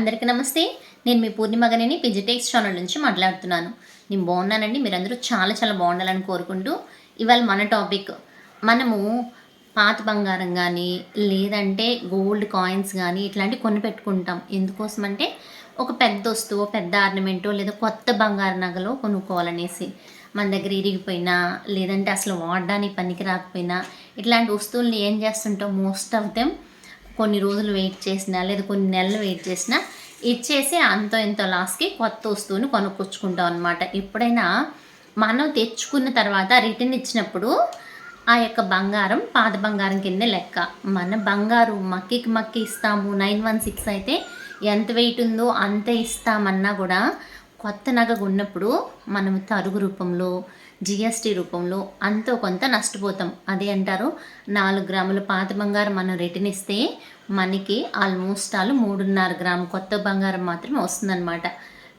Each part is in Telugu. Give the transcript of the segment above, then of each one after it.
అందరికీ నమస్తే. నేను మీ పూర్ణిమగనిని పిజిటెక్స్ ఛానల్ నుంచి మాట్లాడుతున్నాను. నేను బాగున్నానండి మీరందరూ చాలా చాలా బాగుండాలని కోరుకుంటూ ఇవాళ మన టాపిక్ మనము పాత బంగారం కానీ లేదంటే గోల్డ్ కాయిన్స్ కానీ ఇట్లాంటివి కొన్ని పెట్టుకుంటాం. ఎందుకోసం అంటే ఒక పెద్ద వస్తువు పెద్ద ఆర్నమెంటో లేదా కొత్త బంగారు నగలో కొనుక్కోవాలనేసి మన దగ్గర ఇరిగిపోయినా లేదంటే అసలు వాడడానికి పనికి రాకపోయినా ఇట్లాంటి వస్తువుల్ని ఏం చేస్తుంటాం? మోస్ట్ ఆఫ్ దెమ్ కొన్ని రోజులు వెయిట్ చేసినా లేదా కొన్ని నెలలు వెయిట్ చేసినా ఇచ్చేసి అంతో ఇంత లాస్కి కొత్త వస్తువుని కొనుక్కొచ్చుకుంటాం అనమాట ఎప్పుడైనా మనం తెచ్చుకున్న తర్వాత రిటర్న్ ఇచ్చినప్పుడు ఆ యొక్క బంగారం పాత బంగారం కింద లెక్క. మన బంగారు మక్కికి మక్కి ఇస్తాము. నైన్ వన్ సిక్స్ అయితే ఎంత వెయిట్ ఉందో అంతే ఇస్తామన్నా కూడా కొత్త నగ ఉన్నప్పుడు మనం తరుగు రూపంలో జిఎస్టీ రూపంలో అంతో కొంత నష్టపోతాం. అదే అంటారు. నాలుగు గ్రాముల పాత బంగారం మనం రిటర్న్ ఇస్తే మనకి ఆల్మోస్ట్ ఆల్ మూడున్నర గ్రాము కొత్త బంగారం మాత్రమే వస్తుందన్నమాట.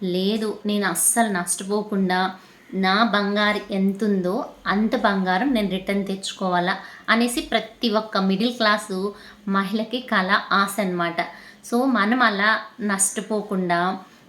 లేదు నేను అస్సలు నష్టపోకుండా నా బంగారు ఎంత ఉందో అంత బంగారం నేను రిటర్న్ తెచ్చుకోవాలా అనేసి ప్రతి ఒక్క మిడిల్ క్లాసు మహిళకి కళ ఆశ అనమాట సో మనం అలా నష్టపోకుండా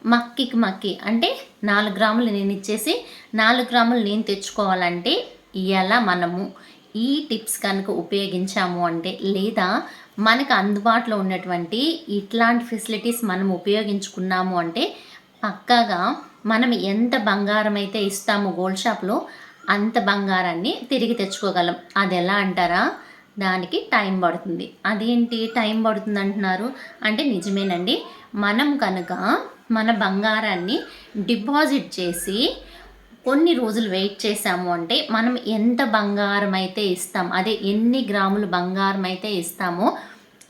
మక్కికి మక్కి అంటే నాలుగు గ్రాములు నేను ఇచ్చేసి నాలుగు గ్రాములు నేను తెచ్చుకోవాలంటే ఎలా మనము ఈ టిప్స్ కనుక ఉపయోగించాము అంటే లేదా మనకు అందుబాటులో ఉన్నటువంటి ఇట్లాంటి ఫెసిలిటీస్ మనం ఉపయోగించుకున్నాము అంటే పక్కాగా మనం ఎంత బంగారం అయితే ఇస్తామో గోల్డ్ షాప్లో అంత బంగారాన్ని తిరిగి తెచ్చుకోగలం. అది ఎలా అంటారా? దానికి టైం పడుతుంది. అదేంటి టైం పడుతుంది అంటున్నారు? అంటే నిజమేనండి. మనం కనుక మన బంగారాన్ని డిపాజిట్ చేసి కొన్ని రోజులు వెయిట్ చేసాము అంటే మనం ఎంత బంగారం అయితే ఇస్తాం అదే ఎన్ని గ్రాములు బంగారం అయితే ఇస్తామో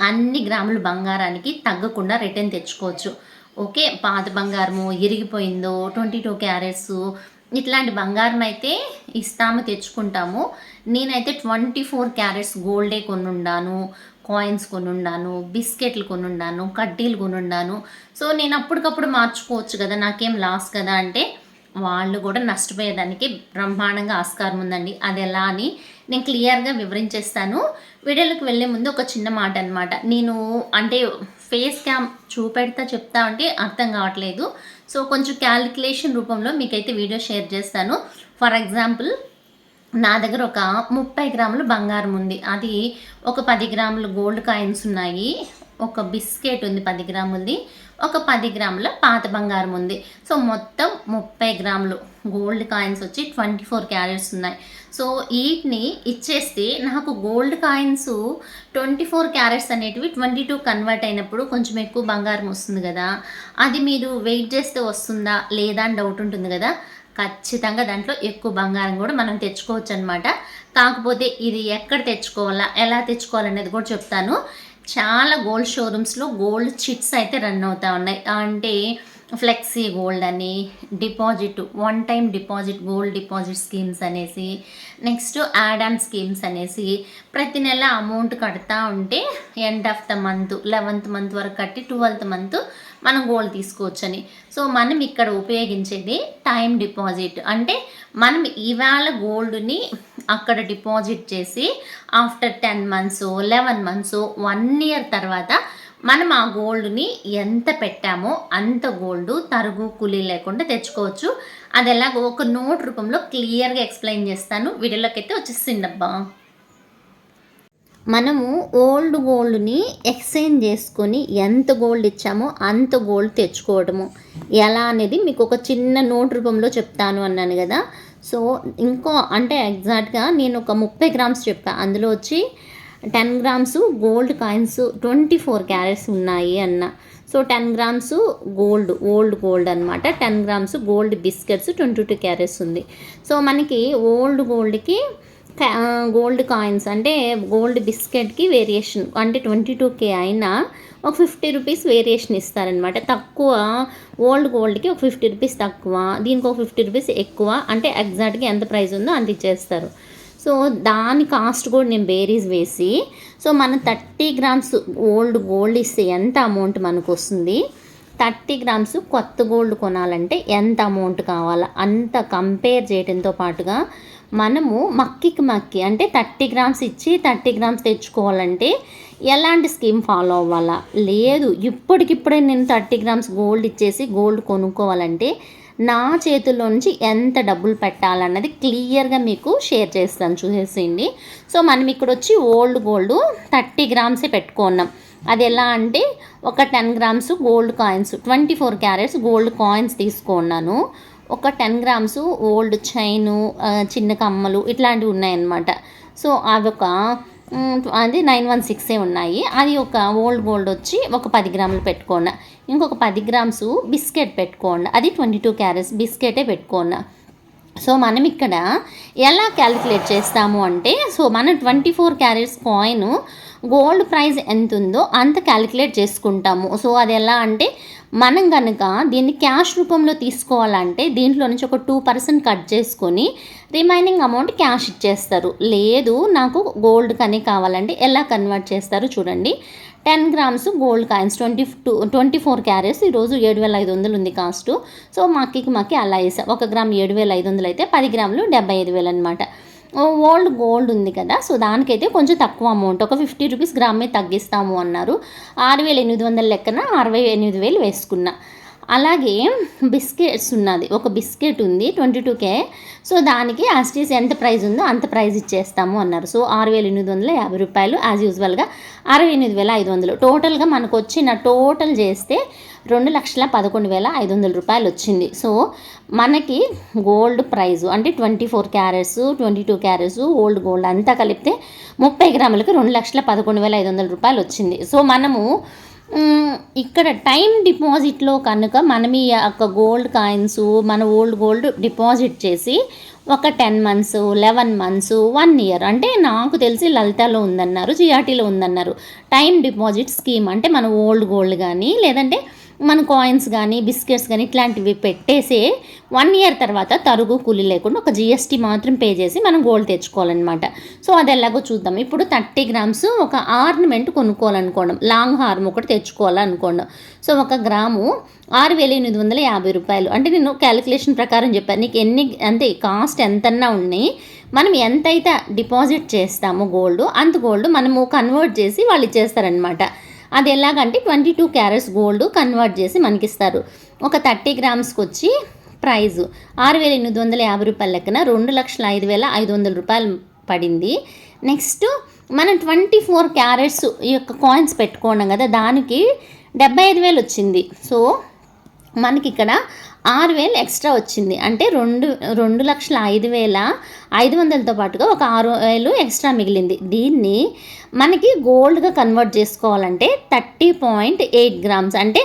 అన్ని గ్రాములు బంగారానికి తగ్గకుండా రిటర్న్ తెచ్చుకోవచ్చు. ఓకే పాత బంగారము ఇరిగిపోయిందో ట్వంటీ టూ క్యారెట్స్ ఇట్లాంటి బంగారం అయితే ఇస్తాము తెచ్చుకుంటాము. నేనైతే ట్వంటీ ఫోర్ క్యారెట్స్ గోల్డే కొనుండాను. కాయిన్స్ కొనుండాను బిస్కెట్లు కొనుండాను కడ్డీలు కొనుండాను. సో నేను అప్పటికప్పుడు మార్చుకోవచ్చు కదా నాకేం లాస్ కదా అంటే వాళ్ళు కూడా నష్టపోయేదానికి బ్రహ్మాండంగా ఆస్కారం ఉందండి. అది ఎలా అని నేను క్లియర్గా వివరించేస్తాను. వీడియోలకు వెళ్ళే ముందు ఒక చిన్న మాట అనమాట నేను అంటే ఫేస్ క్యామ్ చూపెడతా చెప్తా అంటే అర్థం కావట్లేదు. సో కొంచెం క్యాలిక్యులేషన్ రూపంలో మీకైతే వీడియో షేర్ చేస్తాను. ఫర్ ఎగ్జాంపుల్ నా దగ్గర ఒక ముప్పై గ్రాములు బంగారం ఉంది. అది ఒక పది గ్రాములు గోల్డ్ కాయిన్స్ ఉన్నాయి. ఒక బిస్కెట్ ఉంది పది గ్రాములది. ఒక పది గ్రాముల పాత బంగారం ఉంది. సో మొత్తం ముప్పై గ్రాములు గోల్డ్ కాయిన్స్ వచ్చి ట్వంటీ ఫోర్ క్యారెట్స్ ఉన్నాయి. సో వీటిని ఇచ్చేస్తే నాకు gold coins twenty four carats అనేటివి ట్వంటీ టూ కన్వర్ట్ అయినప్పుడు కొంచెం ఎక్కువ బంగారం వస్తుంది కదా. అది మీరు వెయిట్ చేస్తే వస్తుందా లేదా అని డౌట్ ఉంటుంది కదా. ఖచ్చితంగా దాంట్లో ఎక్కువ బంగారం కూడా మనం తెచ్చుకోవచ్చు అనమాట కాకపోతే ఇది ఎక్కడ తెచ్చుకోవాలా ఎలా తెచ్చుకోవాలనేది కూడా చెప్తాను. చాలా గోల్డ్ షోరూమ్స్లో గోల్డ్ చిట్స్ అయితే రన్ అవుతూ ఉన్నాయి. అంటే ఫ్లెక్సీ గోల్డ్ అని deposit one time deposit gold deposit schemes అనేసి నెక్స్ట్ యాడ్ ఆన్ స్కీమ్స్ అనేసి ప్రతి నెల అమౌంట్ కడతా ఉంటే end of the month eleventh month వరకు కట్టి ట్వెల్త్ మంత్ మనం గోల్డ్ తీసుకోవచ్చని. సో మనం ఇక్కడ ఉపయోగించేది టైం డిపాజిట్ అంటే మనం ఇవాళ గోల్డ్ని అక్కడ డిపాజిట్ చేసి after ten months eleven months one year తర్వాత మనం ఆ గోల్డ్ని ఎంత పెట్టామో అంత గోల్డ్ తరుగు కూలీ లేకుండా తెచ్చుకోవచ్చు. అది ఎలాగో ఒక నోట్ రూపంలో క్లియర్గా ఎక్స్ప్లెయిన్ చేస్తాను. వీడియోలోకి అయితే వచ్చేసిందబ్బా. మనము ఓల్డ్ గోల్డ్ని ఎక్స్చేంజ్ చేసుకొని ఎంత గోల్డ్ ఇచ్చామో అంత గోల్డ్ తెచ్చుకోవడము. ఎలా అనేది మీకు ఒక చిన్న నోట్ రూపంలో చెప్తాను అన్నాను కదా. సో ఇంకో అంటే ఎగ్జాక్ట్గా నేను ఒక ముప్పై గ్రామ్స్ చెప్పాను అందులో వచ్చి ten grams gold coins twenty four carats ఉన్నాయి అన్న. So ten grams gold old gold అనమాట ten grams gold biscuits twenty two carats ఉంది. సో మనకి ఓల్డ్ గోల్డ్కి గోల్డ్ కాయిన్స్ అంటే గోల్డ్ బిస్కెట్కి వేరియేషన్ అంటే ట్వంటీ టూ కే అయినా ఒక ఫిఫ్టీ రూపీస్ వేరియేషన్ ఇస్తారనమాట తక్కువ ఓల్డ్ గోల్డ్కి ఒక ఫిఫ్టీ రూపీస్ తక్కువ దీనికి ఒక ఫిఫ్టీ రూపీస్ ఎక్కువ అంటే ఎగ్జాక్ట్గా ఎంత ప్రైస్ ఉందో అంత ఇచ్చేస్తారు. సో దాని కాస్ట్ కూడా నేను బేరీస్ వేసి సో మనం థర్టీ గ్రామ్స్ ఓల్డ్ గోల్డ్ ఇస్తే ఎంత అమౌంట్ మనకు వస్తుంది? థర్టీ గ్రామ్స్ కొత్త గోల్డ్ కొనాలంటే ఎంత అమౌంట్ కావాలా? అంత కంపేర్ చేయడంతో పాటుగా మనము మక్కికి మక్కి అంటే థర్టీ గ్రామ్స్ ఇచ్చి థర్టీ గ్రామ్స్ తెచ్చుకోవాలంటే ఎలాంటి స్కీమ్ ఫాలో అవ్వాలా? లేదు ఇప్పటికిప్పుడే నేను థర్టీ గ్రామ్స్ గోల్డ్ ఇచ్చేసి గోల్డ్ కొనుక్కోవాలంటే నా చేతుల్లో నుంచి ఎంత డబ్బులు పెట్టాలన్నది క్లియర్గా మీకు షేర్ చేస్తాను చూసేసింది సో మనం ఇక్కడ వచ్చి ఓల్డ్ గోల్డ్ థర్టీ గ్రామ్సే పెట్టుకున్నాం. అది ఎలా అంటే ఒక ten grams gold coins twenty four carats gold coins తీసుకున్నాను. ఒక టెన్ గ్రామ్స్ ఓల్డ్ చైను చిన్న కమ్మలు ఇట్లాంటివి ఉన్నాయన్నమాట. సో అవి ఒక అది నైన్ వన్ సిక్సే ఉన్నాయి. అది ఒక ఓల్డ్ గోల్డ్ వచ్చి ఒక పది గ్రాములు పెట్టుకోండి ఇంకొక పది గ్రామ్స్ బిస్కెట్ పెట్టుకోండి అది ట్వంటీ టూ క్యారెట్స్ బిస్కెటే పెట్టుకోండి సో మనం ఇక్కడ ఎలా క్యాలిక్యులేట్ చేస్తాము అంటే సో మన twenty four carats coin gold price ఎంత ఉందో అంత క్యాలిక్యులేట్ చేసుకుంటాము. సో అది ఎలా అంటే మనం కనుక దీన్ని క్యాష్ రూపంలో తీసుకోవాలంటే దీంట్లో నుంచి ఒక టూ పర్సెంట్ కట్ చేసుకొని రిమైనింగ్ అమౌంట్ క్యాష్ ఇచ్చేస్తారు. లేదు నాకు గోల్డ్ కానీ కావాలంటే ఎలా కన్వర్ట్ చేస్తారు చూడండి. Ten grams gold coins twenty two twenty four carats ఈరోజు ఏడు వేల ఐదు వందలు ఉంది కాస్ట్. సో మాకి మాకి అలా వేసా ఒక గ్రామ్ ఏడు వేల ఐదు వందలు అయితే పది గ్రాములు డెబ్బై ఐదు వేలు అనమాట ఓల్డ్ గోల్డ్ ఉంది కదా సో దానికైతే కొంచెం తక్కువ అమౌంట్ ఒక ఫిఫ్టీ రూపీస్ గ్రామ్ మీద తగ్గిస్తాము అన్నారు. ఆరు వేల ఎనిమిది వందల లెక్కన అరవై ఎనిమిది వేలు వేసుకున్నా. అలాగే బిస్కెట్స్ ఉన్నది. ఒక బిస్కెట్ ఉంది ట్వంటీ టూ కే. సో దానికి యాస్టీస్ ఎంత ప్రైస్ ఉందో అంత ప్రైస్ ఇచ్చేస్తాము అన్నారు. సో ఆరు వేల ఎనిమిది వందల యాభై రూపాయలు యాజ్ యూజువల్గా అరవై ఎనిమిది వేల ఐదు వందలు. టోటల్గా మనకు వచ్చిన టోటల్ చేస్తే రెండు లక్షల పదకొండు వేల ఐదు వందల రూపాయలు వచ్చింది. సో మనకి గోల్డ్ ప్రైజు అంటే twenty four carats twenty two carats old gold అంతా కలిపితే ముప్పై గ్రాములకు రెండు లక్షల పదకొండు వేల ఐదు వందల రూపాయలు వచ్చింది. సో మనము ఇక్కడ టైం డిపాజిట్లో కనుక మనం ఈ యొక్క గోల్డ్ కాయిన్స్ మన ఓల్డ్ గోల్డ్ డిపాజిట్ చేసి ఒక ten months eleven months one year అంటే నాకు తెలిసి లలితలో ఉందన్నారు జిఆర్టీలో ఉందన్నారు. టైం డిపాజిట్ స్కీమ్ అంటే మన ఓల్డ్ గోల్డ్ కానీ లేదంటే మన కాయిన్స్ కానీ బిస్కెట్స్ కానీ ఇట్లాంటివి పెట్టేసే వన్ ఇయర్ తర్వాత తరుగు కూలి లేకుండా ఒక జిఎస్టీ మాత్రం పే చేసి మనం గోల్డ్ తెచ్చుకోవాలన్నమాట. సో అది ఎలాగో చూద్దాం. ఇప్పుడు థర్టీ గ్రామ్స్ ఒక ఆర్నమెంట్ కొనుక్కోవాలనుకోండి. లాంగ్ హార్మ్ ఒకటి తెచ్చుకోవాలనుకోండి. సో ఒక గ్రాము ఆరు వేల ఎనిమిది వందల యాభై రూపాయలు. అంటే నేను క్యాలిక్యులేషన్ ప్రకారం చెప్పాను. నీకు ఎన్ని అంటే కాస్ట్ ఎంతన్నా ఉన్నాయి మనం ఎంతైతే డిపాజిట్ చేస్తామో గోల్డ్ అంత గోల్డ్ మనము కన్వర్ట్ చేసి వాళ్ళు ఇచ్చేస్తారనమాట అది ఎలాగంటే twenty two carats gold convert చేసి మనకిస్తారు. ఒక థర్టీ గ్రామ్స్కి వచ్చి ప్రైజ్ ఆరు వేల ఎనిమిది వందల యాభై రూపాయల లెక్కన రెండు లక్షల ఐదు వేల ఐదు వందల రూపాయలు పడింది. నెక్స్ట్ మనం ట్వంటీ ఫోర్ క్యారెట్స్ ఈ యొక్క కాయిన్స్ పెట్టుకోవడం కదా దానికి డెబ్బై ఐదు వేలు వచ్చింది. సో మనకి ఇక్కడ ఆరు వేలు ఎక్స్ట్రా వచ్చింది. అంటే రెండు రెండు లక్షల ఐదు వేల ఐదు వందలతో పాటుగా ఒక ఆరు వేలు ఎక్స్ట్రా మిగిలింది. దీన్ని మనకి గోల్డ్గా కన్వర్ట్ చేసుకోవాలంటే థర్టీ పాయింట్ ఎయిట్ గ్రామ్స్ అంటే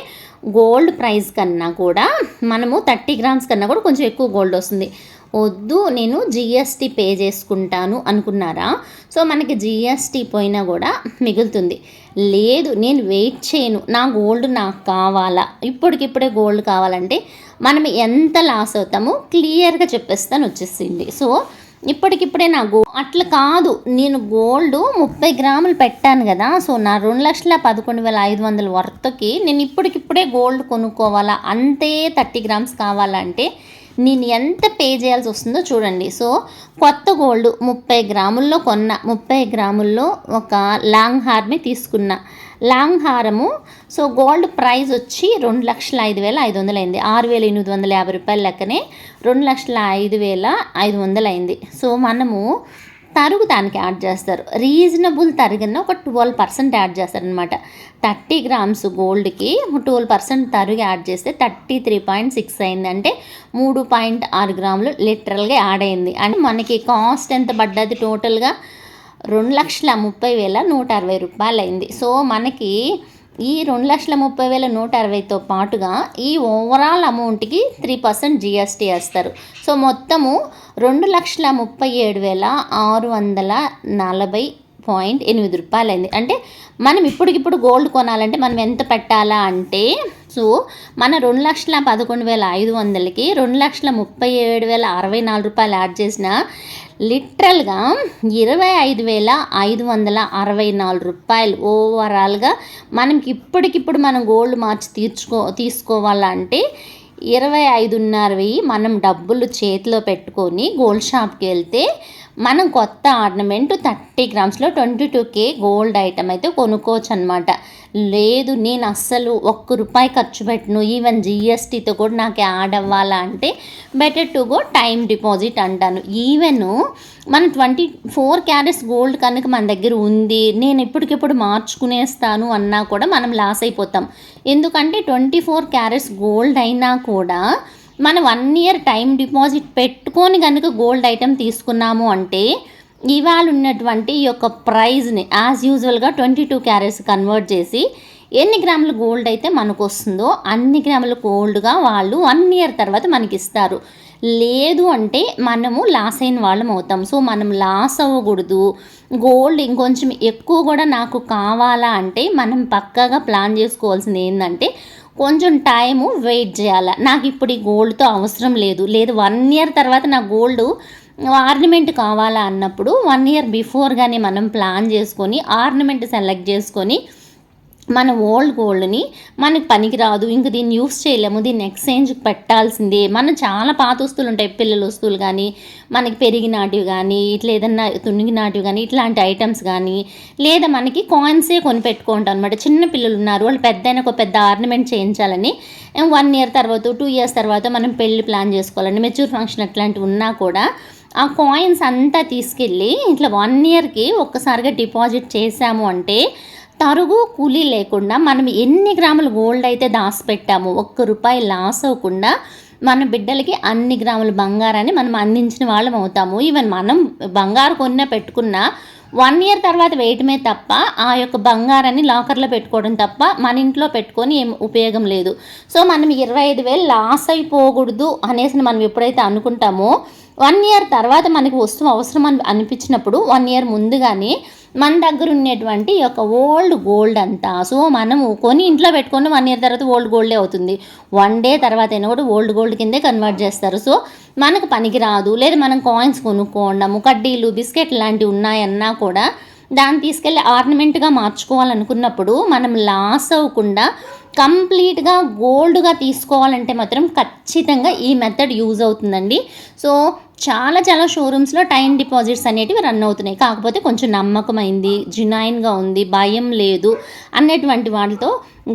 గోల్డ్ ప్రైస్ కన్నా కూడా మనము థర్టీ గ్రామ్స్ కన్నా కూడా కొంచెం ఎక్కువ గోల్డ్ వస్తుంది. వద్దు నేను జిఎస్టీ పే చేసుకుంటాను అనుకున్నారా? సో మనకి జిఎస్టీ పోయినా కూడా మిగులుతుంది. లేదు నేను వెయిట్ చేయను. నా గోల్డ్ నాకు కావాలా? ఇప్పటికిప్పుడే గోల్డ్ కావాలంటే మనం ఎంత లాస్ అవుతామో క్లియర్గా చెప్పేస్తాను వచ్చేసింది. సో ఇప్పటికిప్పుడే నా గో అట్లా కాదు. నేను గోల్డ్ ముప్పై గ్రాములు పెట్టాను కదా సో నా రెండు లక్షల పదకొండు వేల ఐదు వందల వర్త్కి నేను ఇప్పటికిప్పుడే గోల్డ్ కొనుక్కోవాలా? అంతే థర్టీ గ్రామ్స్ కావాలంటే నేను ఎంత పే చేయాల్సి వస్తుందో చూడండి. సో కొత్త గోల్డ్ ముప్పై గ్రాముల్లో కొన్న ముప్పై గ్రాముల్లో ఒక లాంగ్ హార్ని తీసుకున్న. లాంగ్ హారము సో గోల్డ్ ప్రైస్ వచ్చి రెండు లక్షల ఐదు వేల ఐదు వందలు అయింది. ఆరు వేల ఎనిమిది వందల యాభై రూపాయల లెక్కనే రెండు లక్షల ఐదు వేల ఐదు వందలు అయింది. సో మనము తరుగు దానికి యాడ్ చేస్తారు. రీజనబుల్ తరుగున ఒక ట్వెల్వ్ పర్సెంట్ యాడ్ చేస్తారనమాట థర్టీ గ్రామ్స్ గోల్డ్కి ట్వెల్వ్ పర్సెంట్ తరుగు యాడ్ చేస్తే థర్టీ త్రీ పాయింట్ సిక్స్ అయింది. అంటే మూడు పాయింట్ ఆరు గ్రాములు లిటరల్గా యాడ్ అయింది. అంటే మనకి కాస్ట్ ఎంత పడ్డది టోటల్గా? రెండు లక్షల ముప్పై వేల నూట అరవై రూపాయలు అయింది సో మనకి ఈ రెండు లక్షల ముప్పై వేల నూట అరవైతో పాటుగా ఈ ఓవరాల్ అమౌంట్కి త్రీ పర్సెంట్ జిఎస్టీ వేస్తారు. సో మొత్తము రెండు లక్షల ముప్పై ఏడు వేల ఆరు వందల నలభై పాయింట్ ఎనిమిది రూపాయలు అయింది అంటే మనం ఇప్పటికిప్పుడు గోల్డ్ కొనాలంటే మనం ఎంత పెట్టాలా అంటే సో మన రెండు లక్షల పదకొండు వేల ఐదు వందలకి రెండు లక్షల ముప్పై ఏడు వేల అరవై నాలుగు రూపాయలు యాడ్ చేసిన లిటరల్గా ఇరవై ఐదు వేల ఐదు వందల అరవై నాలుగు రూపాయలు ఓవరాల్గా మనకి ఇప్పటికిప్పుడు మనం గోల్డ్ మార్చి తీర్చుకో తీసుకోవాలంటే ఇరవై ఐదున్నర వెయ్యి మనం డబ్బులు చేతిలో పెట్టుకొని గోల్డ్ షాప్కి వెళ్తే మనం కొత్త ornament thirty గ్రామ్స్లో twenty two K gold item అయితే కొనుక్కోవచ్చు అనమాట లేదు నేను అస్సలు ఒక్క రూపాయి ఖర్చు పెట్టను. ఈవెన్ జిఎస్టీతో కూడా నాకు యాడ్ అవ్వాలా అంటే better to go time deposit అంటాను. ఈవెన్ మన ట్వంటీ ఫోర్ క్యారెట్స్ గోల్డ్ కనుక మన దగ్గర ఉంది నేను ఎప్పటికెప్పుడు మార్చుకునేస్తాను అన్నా కూడా మనం లాస్ అయిపోతాం. ఎందుకంటే ట్వంటీ ఫోర్ క్యారెట్స్ గోల్డ్ అయినా కూడా మనం వన్ ఇయర్ టైం డిపాజిట్ పెట్టుకొని కనుక గోల్డ్ ఐటెం తీసుకున్నాము అంటే ఇవాళ ఉన్నటువంటి ఈ యొక్క ప్రైజ్ని యాజ్ యూజువల్గా ట్వంటీ టూ క్యారెట్స్ కన్వర్ట్ చేసి ఎన్ని గ్రాముల గోల్డ్ అయితే మనకు వస్తుందో అన్ని గ్రాముల గోల్డ్గా వాళ్ళు వన్ ఇయర్ తర్వాత మనకి ఇస్తారు. లేదు అంటే మనము లాస్ అయిన వాళ్ళం అవుతాం. సో మనం లాస్ అవ్వకూడదు. గోల్డ్ ఇంకొంచెం ఎక్కువ కూడా నాకు కావాలా అంటే మనం పక్కాగా ప్లాన్ చేసుకోవాల్సింది ఏంటంటే కొంచెం టైము వెయిట్ చేయాలి. నాకు ఇప్పుడు ఈ గోల్డ్తో అవసరం లేదు. లేదు వన్ ఇయర్ తర్వాత నా గోల్డ్ ఆర్నమెంట్ కావాలా అన్నప్పుడు వన్ ఇయర్ బిఫోర్గానే మనం ప్లాన్ చేసుకొని ఆర్నమెంట్ సెలెక్ట్ చేసుకొని మన ఓల్డ్ గోల్డ్ని మనకి పనికిరాదు. ఇంక దీన్ని యూస్ చేయలేము. దీన్ని ఎక్స్చేంజ్ పెట్టాల్సిందే. మనం చాలా పాత వస్తువులు ఉంటాయి. పిల్లల వస్తువులు కానీ మనకి పెరిగినాటివి కానీ ఇట్లా ఏదన్నా తునిగినాటివి కానీ ఇట్లాంటి ఐటమ్స్ కానీ లేదా మనకి కాయిన్సే కొని పెట్టుకుంటాం అనమాట చిన్న పిల్లలు ఉన్నారు. వాళ్ళు పెద్ద ఒక పెద్ద ఆర్నమెంట్ చేయించాలని వన్ ఇయర్ తర్వాత టూ ఇయర్స్ తర్వాత మనం పెళ్ళి ప్లాన్ చేసుకోవాలండి. మెచ్యూర్ ఫంక్షన్ అట్లాంటివి ఉన్నా కూడా ఆ కాయిన్స్ అంతా తీసుకెళ్ళి ఇట్లా వన్ ఇయర్కి ఒక్కసారిగా డిపాజిట్ చేసాము అంటే తరుగు కూలీ లేకుండా మనం ఎన్ని గ్రాములు గోల్డ్ అయితే దాచిపెట్టామో ఒక్క రూపాయి లాస్ అవ్వకుండా మన బిడ్డలకి అన్ని గ్రాముల బంగారాన్ని మనం అందించిన వాళ్ళం అవుతాము. ఈవెన్ మనం బంగారు కొన్న పెట్టుకున్న వన్ ఇయర్ తర్వాత వేయటమే తప్ప ఆ యొక్క బంగారాన్ని లాకర్లో పెట్టుకోవడం తప్ప మన ఇంట్లో పెట్టుకొని ఏం ఉపయోగం లేదు. సో మనం ఇరవై ఐదు వేలు లాస్ అయిపోకూడదు అనేసి మనం ఎప్పుడైతే అనుకుంటామో వన్ ఇయర్ తర్వాత మనకి వస్తువు అవసరం అని అనిపించినప్పుడు వన్ ఇయర్ ముందుగానే మన దగ్గర ఉన్నటువంటి యొక్క ఓల్డ్ గోల్డ్ అంతా. సో మనము కొని ఇంట్లో పెట్టుకొని వన్ ఇయర్ తర్వాత ఓల్డ్ గోల్డే అవుతుంది. వన్ డే తర్వాత అయినా కూడా ఓల్డ్ గోల్డ్ కిందే కన్వర్ట్ చేస్తారు. సో మనకు పనికి రాదు. లేదా మనం కాయిన్స్ కొనుక్కోవడము కడ్డీలు బిస్కెట్ లాంటివి ఉన్నాయన్నా కూడా దాన్ని తీసుకెళ్ళి ఆర్నమెంట్గా మార్చుకోవాలనుకున్నప్పుడు మనం లాస్ అవ్వకుండా కంప్లీట్గా గోల్డ్గా తీసుకోవాలంటే మాత్రం ఖచ్చితంగా ఈ మెథడ్ యూజ్ అవుతుందండి. సో చాలా చాలా షోరూమ్స్లో టైం డిపాజిట్స్ అనేటివి రన్ అవుతున్నాయి. కాకపోతే కొంచెం నమ్మకమైంది జినాయిన్గా ఉంది భయం లేదు అన్నటువంటి వాటితో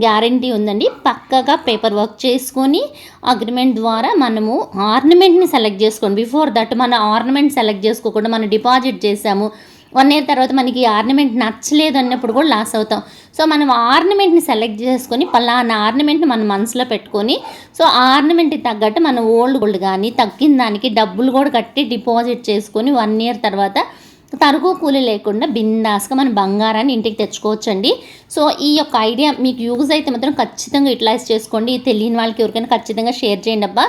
గ్యారంటీ ఉందండి. పక్కగా పేపర్ వర్క్ చేసుకొని అగ్రిమెంట్ ద్వారా మనము ఆర్నమెంట్ని సెలెక్ట్ చేసుకోండి. బిఫోర్ దట్ మన ఆర్నమెంట్ సెలెక్ట్ చేసుకోకుండా మనం డిపాజిట్ చేసాము. వన్ ఇయర్ తర్వాత మనకి ఆర్నమెంట్ నచ్చలేదు అన్నప్పుడు కూడా లాస్ అవుతాం. సో మనం ఆర్నమెంట్ని సెలెక్ట్ చేసుకొని పలానా ఆర్నమెంట్ని మన మనసులో పెట్టుకొని సో ఆర్నమెంట్కి తగ్గట్టు మన ఓల్డ్ గోల్డ్ కానీ తగ్గిన దానికి డబ్బులు కూడా కట్టి డిపాజిట్ చేసుకొని వన్ ఇయర్ తర్వాత తరుగు కూలి లేకుండా బిందాస్గా మన బంగారాన్ని ఇంటికి తెచ్చుకోవచ్చండి. సో ఈ యొక్క ఐడియా మీకు యూజ్ అయితే మాత్రం ఖచ్చితంగా యూటిలైజ్ చేసుకోండి. తెలియని వాళ్ళకి ఎవరికైనా ఖచ్చితంగా షేర్ చేయండి అబ్బా.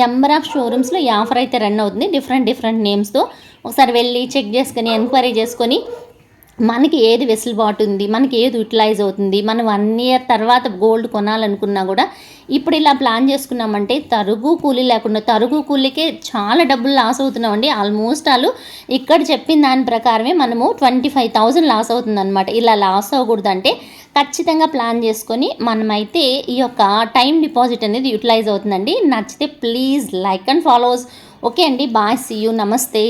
నెంబర్ ఆఫ్ షోరూమ్స్లో ఈ ఆఫర్ అయితే రన్ అవుతుంది. డిఫరెంట్ డిఫరెంట్ నేమ్స్తో. ఒకసారి వెళ్ళి చెక్ చేసుకొని ఎంక్వైరీ చేసుకొని మనకి ఏది వెసులుబాటు ఉంది మనకి ఏది యూటిలైజ్ అవుతుంది మనం వన్ ఇయర్ తర్వాత గోల్డ్ కొనాలనుకున్నా కూడా ఇప్పుడు ఇలా ప్లాన్ చేసుకున్నామంటే తరుగు కూలీ లేకుండా తరుగు కూలీకే చాలా డబ్బులు లాస్ అవుతున్నామండి. ఆల్మోస్ట్ వాళ్ళు ఇక్కడ చెప్పిన దాని ప్రకారమే మనము ట్వంటీ ఫైవ్ థౌజండ్ లాస్ అవుతుంది అనమాట ఇలా లాస్ అవ్వకూడదు అంటే ఖచ్చితంగా ప్లాన్ చేసుకొని మనమైతే ఈ యొక్క టైం డిపాజిట్ అనేది యూటిలైజ్ అవుతుందండి. నచ్చితే please like and follows okay అండి బాయ్ సీ యూ నమస్తే.